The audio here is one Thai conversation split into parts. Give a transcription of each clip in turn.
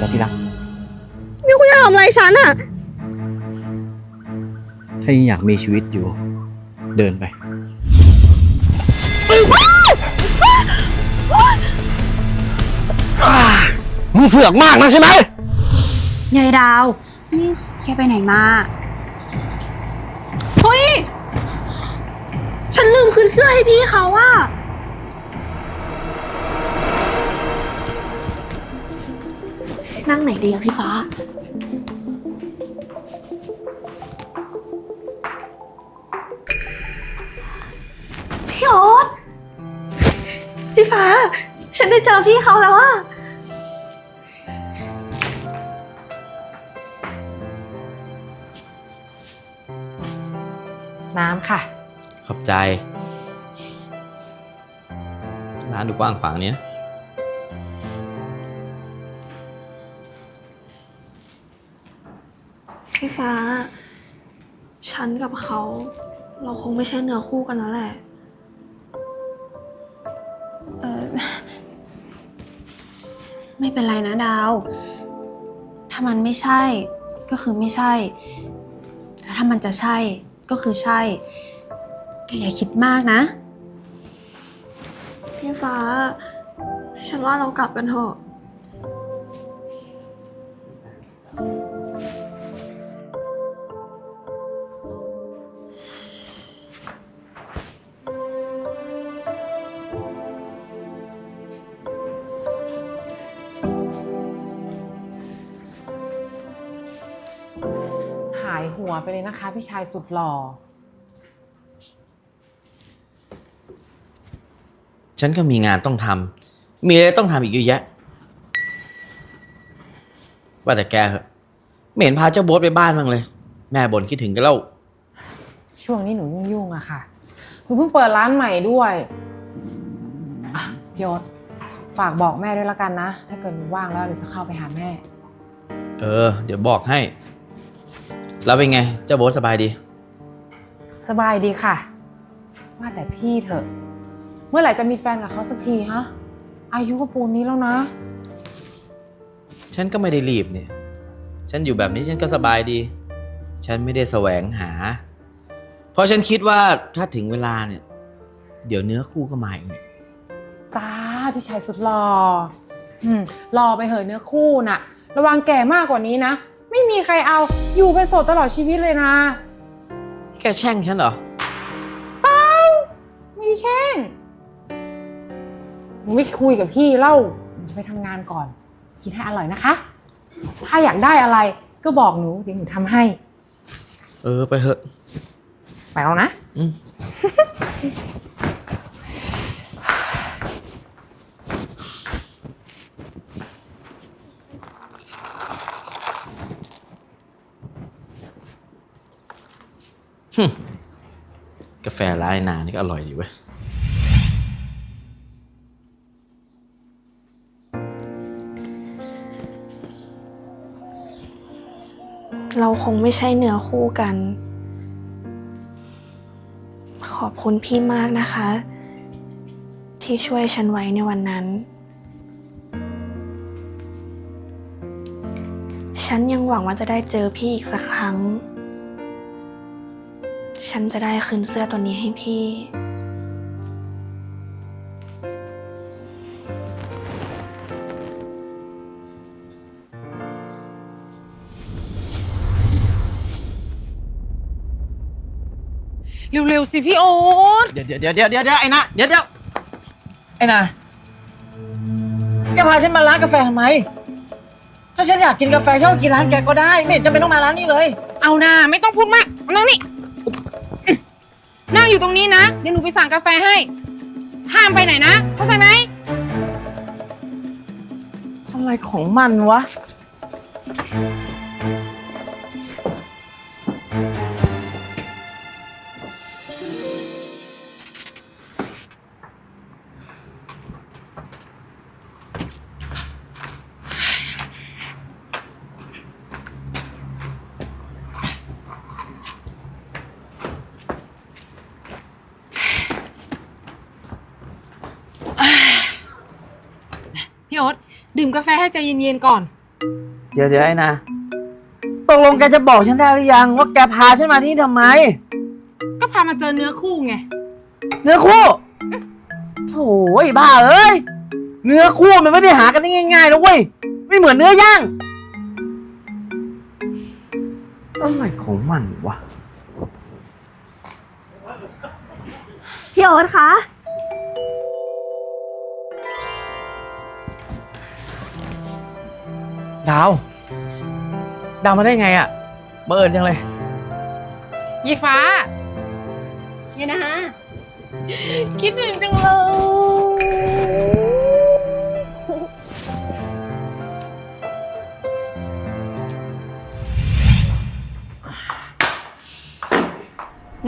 จ้ะที่รัก นี่คุณจะทำอะไรฉันอะถ้ายังอยากมีชีวิตอยู่ เดินไป มึงเสือกมากนะใช่ไหม ยายดาว นี่แกไปไหนมา เฮ้ย ฉันลืมคืนเสื้อให้พี่เขาอะ นั่งไหนดีอะพี่ฟ้า พี่โอ๊ตพี่ฟ้า ฉันได้เจอพี่เขาแล้วอะน้ำค่ะ ขอบใจ ร้านดูกว้างขวางนี้นะ ฟ้า ฉันกับเขา เราคงไม่ใช่เนื้อคู่กันแล้วแหละ เออไม่เป็นไรนะดาว ถ้ามันไม่ใช่ ก็คือไม่ใช่ แต่ถ้ามันจะใช่ ก็คือใช่ แกอย่าคิดมากนะ พี่ฟ้า ฉันว่าเรากลับกันเถอะ ไปเลยนะคะ พี่ชายสุดหล่อ ฉันก็มีงานต้องทำมีอะไรต้องทำอีกเยอะแยะ ว่าแต่แกเหอะไม่เห็นพาเจ้าโบ๊ทไปบ้านบ้างเลย แม่บ่นคิดถึงกันแล้วช่วงนี้หนูยุ่งๆอะค่ะ หนูเพิ่งเปิดร้านใหม่ด้วยอะพี่โยศฝากบอกแม่ด้วยละกันนะ ถ้าเกิดหนูว่างแล้วเดี๋ยวจะเข้าไปหาแม่ เออ เดี๋ยวบอกให้ แล้วเป็นไง เจ้าโบ๊ทสบายดี สบายดีค่ะ ว่าแต่พี่เถอะ เมื่อไหร่จะมีแฟนกับเขาสักทีฮะ อายุก็ปูนนี้แล้วนะ ฉันก็ไม่ได้รีบเนี่ย ฉันอยู่แบบนี้ฉันก็สบายดี ฉันไม่ได้แสวงหา เพราะฉันคิดว่าถ้าถึงเวลาเนี่ย เดี๋ยวเนื้อคู่ก็มาเองเนี่ยจ้าพี่ชายสุดหล่ออืมรอไปเหอะเนื้อคู่น่ะ ระวังแก่มากกว่านี้นะ ไม่มีใครเอาอยู่เป็นโสดตลอดชีวิตเลยนะ แกแช่งฉันเหรอไม่ได้แช่งหนูไม่คุยกับพี่เล่าหนูจะไปทำงานก่อน กินให้อร่อยนะคะ ถ้าอยากได้อะไรก็บอกหนูเดี๋ยวหนูทำให้ เออ ไปเถอะไปแล้วนะ อืม กาแฟร้ายนานี่ก็อร่อยดีเว้ย เราคงไม่ใช่เนื้อคู่กัน ขอบคุณพี่มากนะคะ ที่ช่วยฉันไว้ในวันนั้น ฉันยังหวังว่าจะได้เจอพี่อีกสักครั้ง ฉันจะได้คืนเสื้อตัวนี้ให้พี่ เร็วๆสิพี่โอ๊ตเดี๋ยวเดี๋ยวเดี๋ยวเดี๋ยวเดี๋ยวไอ้นะเดี๋ยวเดี๋ยวไอ้นะแกพาฉันมาร้านกาแฟทำไม ถ้าฉันอยากกินกาแฟฉันก็กินร้านแกก็ได้ ไม่เห็นจำเป็นต้องมาร้านนี้เลย เอานาไม่ต้องพูดมากนั่งนี่ นั่งอยู่ตรงนี้นะ เดี๋ยวหนูไปสั่งกาแฟให้ ห้ามไปไหนนะ เข้าใจไหม อะไรของมันวะ พี่โอ๊ตดื่มกาแฟให้ใจเย็นๆก่อน เดี๋ยวเดี๋ยวไอ้นะตกลงแกจะบอกฉันได้หรือยัง ว่าแกพาฉันมาที่นี่ทำไม ก็พามาเจอเนื้อคู่ไง เนื้อคู่โถ่ไอ้บ้าเอ้ย เนื้อคู่มันไม่ได้หากันได้ง่ายๆนะเว้ย ไม่เหมือนเนื้อย่างอะไรของมันวะ พี่โอ๊ตคะ ดาว ดาวมาได้ไงอะ่ะบังเอิญจังเลย ยี่ฟ้า เนี่ยนะฮะคิดถึงจังเลย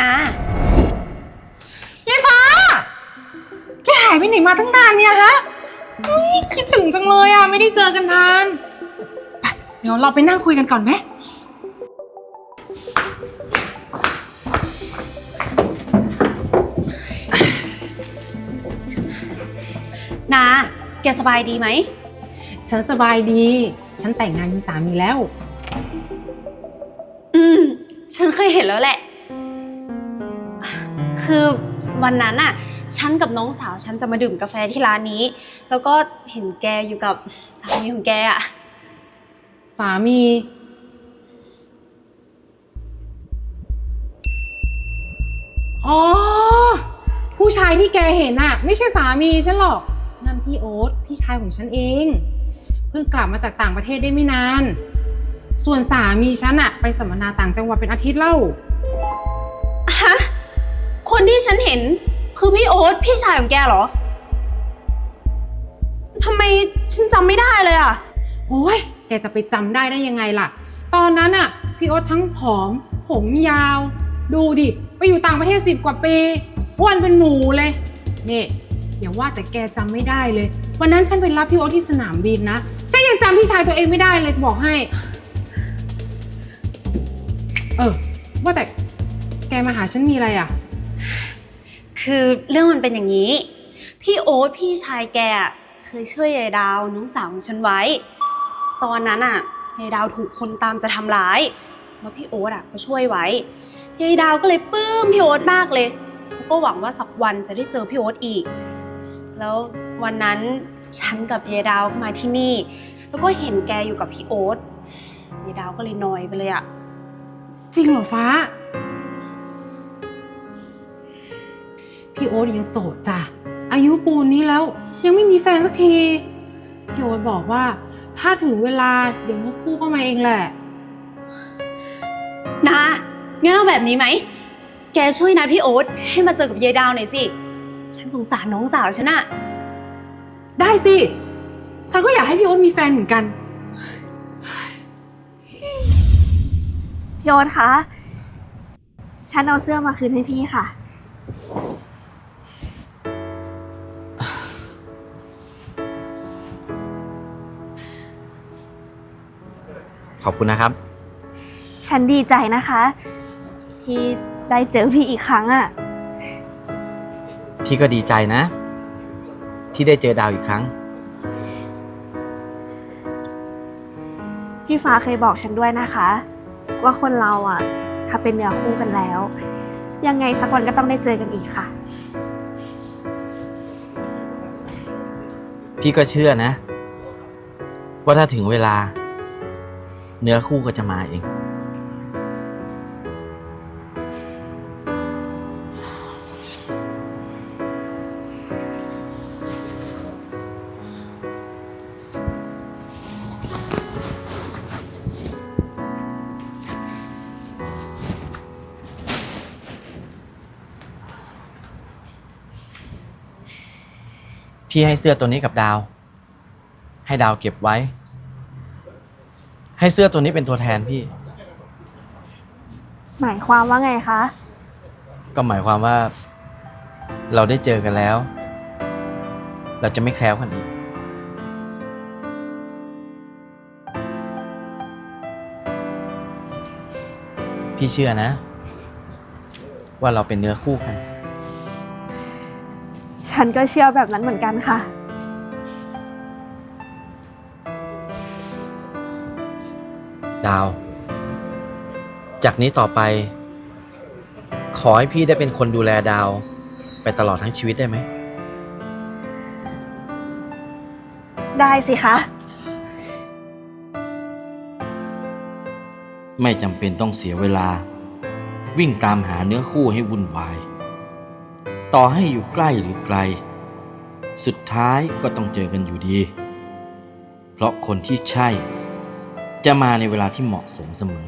นายี่ฟ้า แกหายไปไหนมาตั้งนานเนี่ยฮะอุ๊ยคิดถึงจังเลยอะ ไม่ได้เจอกันนานไป เดี๋ยวเราไปนั่งคุยกันก่อนไหม นาแกสบายดีไหม ฉันสบายดี ฉันแต่งงานมีสามีแล้ว อืม ฉันเคยเห็นแล้วแหละ คือวันนั้นน่ะ ฉันกับน้องสาวฉันจะมาดื่มกาแฟที่ร้านนี้ แล้วก็เห็นแกอยู่กับสามีของแกอะ สามี อ๋อ ผู้ชายที่แกเห็นน่ะไม่ใช่สามีฉันหรอก นั่นพี่โอ๊ตพี่ชายของฉันเอง เพิ่งกลับมาจากต่างประเทศได้ไม่นาน ส่วนสามีฉันอะไปสัมมนาต่างจังหวัดเป็นอาทิตย์เล่า ฮะ คนที่ฉันเห็นคือพี่โอ๊ตพี่ชายของแกเหรอ ทำไมฉันจำไม่ได้เลยอะ โอ้ย แกจะไปจำได้ได้ยังไงล่ะ ตอนนั้นอะพี่โอ๊ตทั้งผอม ผมยาว ดูดิ ไปอยู่ต่างประเทศสิบกว่าปีอ้วนเป็นหมูเลยนี่อย่าว่าแต่แกจำไม่ได้เลย วันนั้นฉันไปรับพี่โอ๊ตที่สนามบินนะฉันยังจำพี่ชายตัวเองไม่ได้เลยจะบอกให้ เออ ว่าแต่แกมาหาฉันมีอะไรอะ คือเรื่องมันเป็นอย่างนี้ พี่โอ๊ตพี่ชายแกอะเคยช่วยยายดาวน้องสาวของฉันไว้ ตอนนั้นอะยายดาวถูกคนตามจะทำร้าย แล้วพี่โอ๊ตอะก็ช่วยไว้ยายดาวก็เลยปลื้มพี่โอ๊ตมากเลยแล้วก็หวังว่าสักวันจะได้เจอพี่โอ๊ตอีก แล้ววันนั้นฉันกับยายดาวมาที่นี่ แล้วก็เห็นแกอยู่กับพี่โอ๊ตยายดาวก็เลยนอยไปเลยอะจริงเหรอฟ้า พี่โอ๊ตยังโสดจ้ะอายุปูนนี้แล้วยังไม่มีแฟนสักที พี่โอ๊ตบอกว่า ถ้าถึงเวลาเดี๋ยวเมื่อคู่เข้ามาเองแหละ นางั้นเอาแบบนี้ไหม แกช่วยนัดพี่โอ๊ตให้มาเจอกับยายดาวหน่อยสิ ฉันสงสารน้องสาวฉันอะได้สิ ฉันก็อยากให้พี่โอ๊ตมีแฟนเหมือนกัน พี่โอ๊ตคะ ฉันเอาเสื้อมาคืนให้พี่ค่ะ ขอบคุณนะครับ ฉันดีใจนะคะ ที่ได้เจอพี่อีกครั้งอะพี่ก็ดีใจนะ ที่ได้เจอดาวอีกครั้ง พี่ฟ้าเคยบอกฉันด้วยนะคะ ว่าคนเราอะถ้าเป็นเนื้อคู่กันแล้ว ยังไงสักวันก็ต้องได้เจอกันอีกค่ะ พี่ก็เชื่อนะ ว่าถ้าถึงเวลา เนื้อคู่ก็จะมาเองพี่ให้เสื้อตัวนี้กับดาว ให้ดาวเก็บไว้ ให้เสื้อตัวนี้เป็นตัวแทนพี่ หมายความว่าไงคะ ก็หมายความว่า เราได้เจอกันแล้ว เราจะไม่แคล้วกันอีก พี่เชื่อนะ ว่าเราเป็นเนื้อคู่กัน ฉันก็เชื่อแบบนั้นเหมือนกันค่ะ ดาว จากนี้ต่อไป ขอให้พี่ได้เป็นคนดูแลดาว ไปตลอดทั้งชีวิตได้ไหม ได้สิคะ ไม่จำเป็นต้องเสียเวลา วิ่งตามหาเนื้อคู่ให้วุ่นวาย ต่อให้อยู่ใกล้หรือไกล สุดท้ายก็ต้องเจอกันอยู่ดี เพราะคนที่ใช่ จะมาในเวลาที่เหมาะสมเสมอ